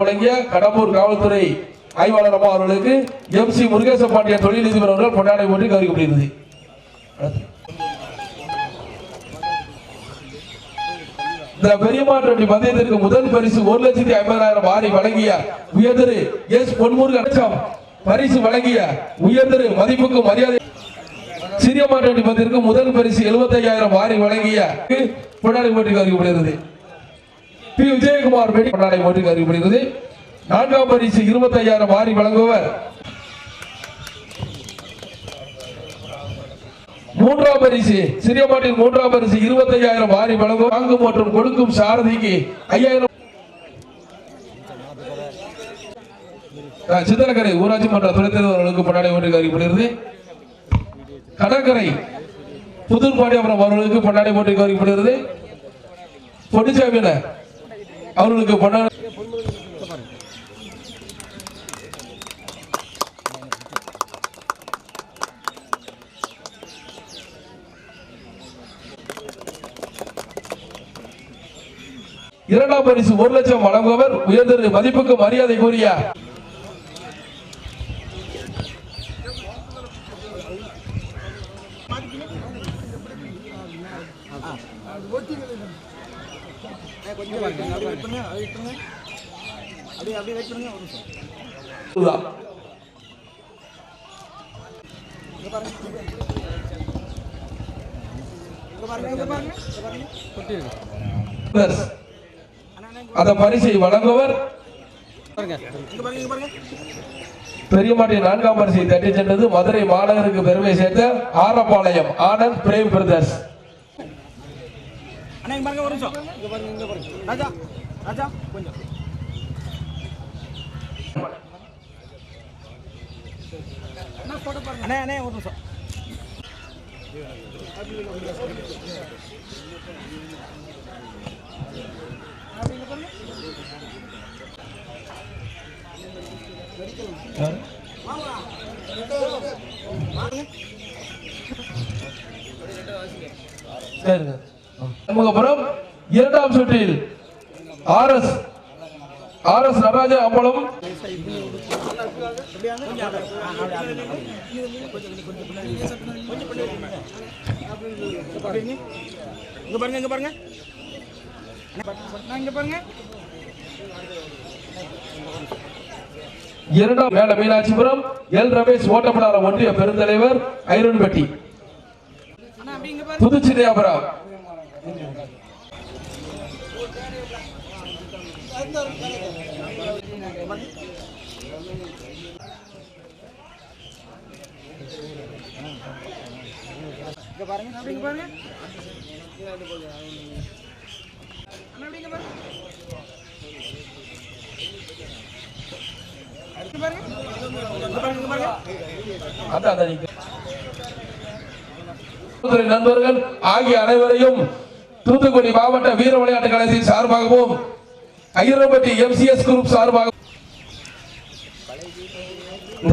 வழங்கிய கடம்பூர் காவல்துறை ஆய்வாளர் அம்மா அவர்களுக்கு எம் சி முருகேச பாண்டியன் தொழிலதிபர் அவர்கள் கொண்டாடை போட்டி கவனிக்கப்படுகிறது இந்த பெரியமாற்றட்டி பந்தயத்திற்கு முதல் பரிசு ஒரு லட்சத்தி ஐம்பதாயிரம் வாரி வழங்கிய உயர்திரு எஸ் பொன்முருகன் பரிசு வழங்கிய உயர்திரு மதிப்புக்கு மரியாதை. சிறிய மாற்றட்டி பந்தயத்திற்கு முதல் பரிசு 75000 வாரி வழங்கிய கொண்டாடை போட்டி கவனிக்கப்படுகிறது பி விஜயகுமார் வெடி கொண்டாடை போட்டி நான்காம் பரிசு இருபத்தையாயிரம் வாரி வழங்குவர் மூன்றாம் பரிசு சிறியமாட்டில் மூன்றாம் பரிசு இருபத்தையாயிரம் வாரி வழங்கும். வாங்கும் மற்றும் கொடுக்கும் சாரதிக்கு ஐயாயிரம். ஆ, ஊராட்சி மன்ற துணைத் தலைவர்களுக்கு கொண்டாடை போட்டி அறிவிக்கப்படுகிறது. கடற்கரை புதுர்பாண்டியபுரம் அவர்களுக்கு பொன்னாடை போட்டி அறிவிக்கப்படுகிறது. பொன்னிச்சாமியினர் அவர்களுக்கு பொன்னாடை இரண்டாம் பரிசு ஒரு லட்சம் வழங்குவர் உயர்ந்த மதிப்புக்கு மரியாதை கூறிய அந்த பரிசை வழங்குவர் பெரியமாட்டி நான்காம் பரிசை தட்டி சென்றது மதுரை மாநகருக்கு பெருமை சேர்த்த ஆரப்பாளையம் ஆனந்த் பிரேம் பிரதர்ஸ். அண்ணா இங்க பாருங்க ஒரு நிமிஷம். இங்க பாருங்க இங்க பாருங்க. ராஜா ராஜா கொஞ்சம். அண்ணா போட்டோ பாருங்க. அண்ணா அண்ணா ஒரு நிமிஷம். சரிங்க. சண்முகபுரம் இரண்டாம் சுற்றில் R S R S Nataraja Ambalam. இங்க பாருங்க இங்க பாருங்க. அண்ணா இங்க பாருங்க. இரண்டாம் மேல மீனாட்சிபுரம் எல் ரமேஷ் ஓட்டப்படாத ஒன்றிய பெருந்தலைவர் ஐரன்பட்டி புதுச்சிரியாபுரம் இங்க பாருங்க அப்படி பாருங்க அண்ணா பாருங்க பாருங்க அதான் நண்பர்கள் ஆகிய அனைவரையும் தூத்துக்குடி மாவட்ட வீர விளையாட்டு கழகத்தின் சார்பாகவும் ஐயரம்பட்டி எம்சிஎஸ் குரூப் சார்பாகவும்